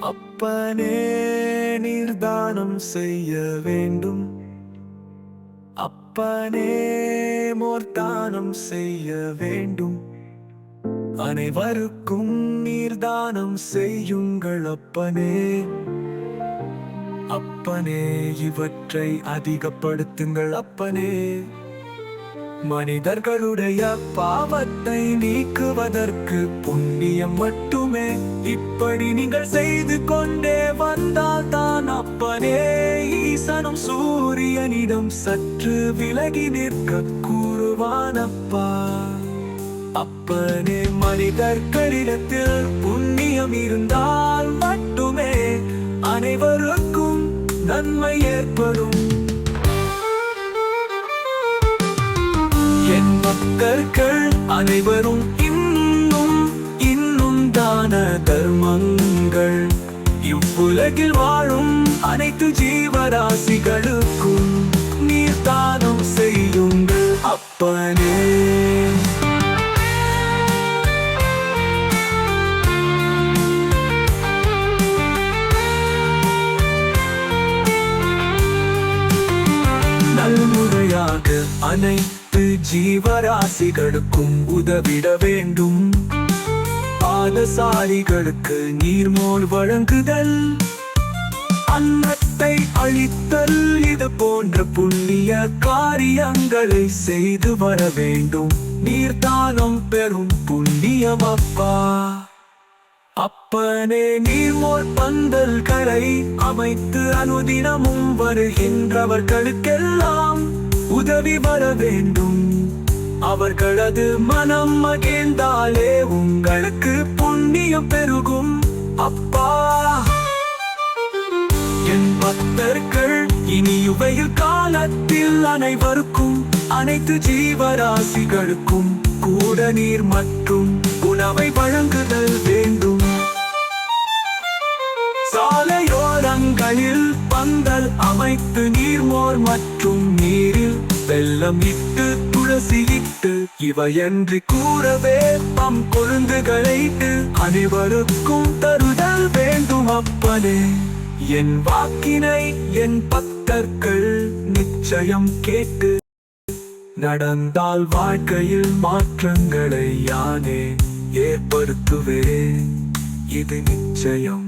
அப்பனே நீர் தானம் செய்ய வேண்டும். அப்பனே மோர்தானம் செய்ய வேண்டும். அனைவருக்கும் நீர்தானம் செய்யுங்கள் அப்பனே. அப்பனே இவற்றை அதிகப்படுத்துங்கள் அப்பனே. மனிதர்களுடைய பாவத்தை நீக்குவதற்கு புண்ணியம் மட்டுமே. இப்படி நீங்கள் செய்து கொண்டே வந்தால் தான் அப்பனே. ஈசனும் சூரியனிடம் சற்று விலகி நிற்க கூறுவானப்பா. அப்பனே மனிதர்களிடத்தில் புண்ணியம் இருந்தால் மட்டுமே அனைவருக்கும் நன்மை ஏற்படும். என் பக்தர்கள் அனைவரும் இன்னும் இன்னும் தான தர்மங்கள். இவ்வுலகில் வாழும் அனைத்து ஜீவராசிகளுக்கும் நீர்தான நல்முறையாக அனைத்து ஜீவராசிகளுக்கும் உதவிட வேண்டும். பாதசாரிகளுக்கு நீர்மோல் வழங்குதல் அன்னத்தை அழித்தல் இது போன்ற புண்ணிய காரியங்களை செய்து வர வேண்டும். நீர்தானம் பெறும் புண்ணியம் அப்பா. அப்பனே நீர்மோர் பந்தல்களை அமைத்து அனுதினமும் வருகின்றவர்களுக்கெல்லாம் உதவி வர வேண்டும். அவர்களது மனம் மகிழ்ந்தாலே உங்களுக்கு புண்ணியம் பெருகும். அப்பா. என் பக்தர்கள் இனியுவையில் காலத்தில் அனைவருக்கும் அனைத்து ஜீவராசிகளுக்கும் கூட நீர் மற்றும் உணவை வழங்குதல் வேண்டும். சாலையோரங்களில் பந்தல் அமைத்து நீர்மோர் மற்றும் நீரில் வெள்ளம் இட்டு துளசி இட்டு இவையன்றி கூறவே பம் கொழுந்துகளைட்டு அனைவருக்கும் தருதல் வேண்டும் அப்பனே. என் வாக்கினை என் பக்தர்கள் நிச்சயம் கேட்டு நடந்தால் வாழ்க்கையில் மாற்றங்களை யானே ஏற்படுத்துவே இது நிச்சயம்.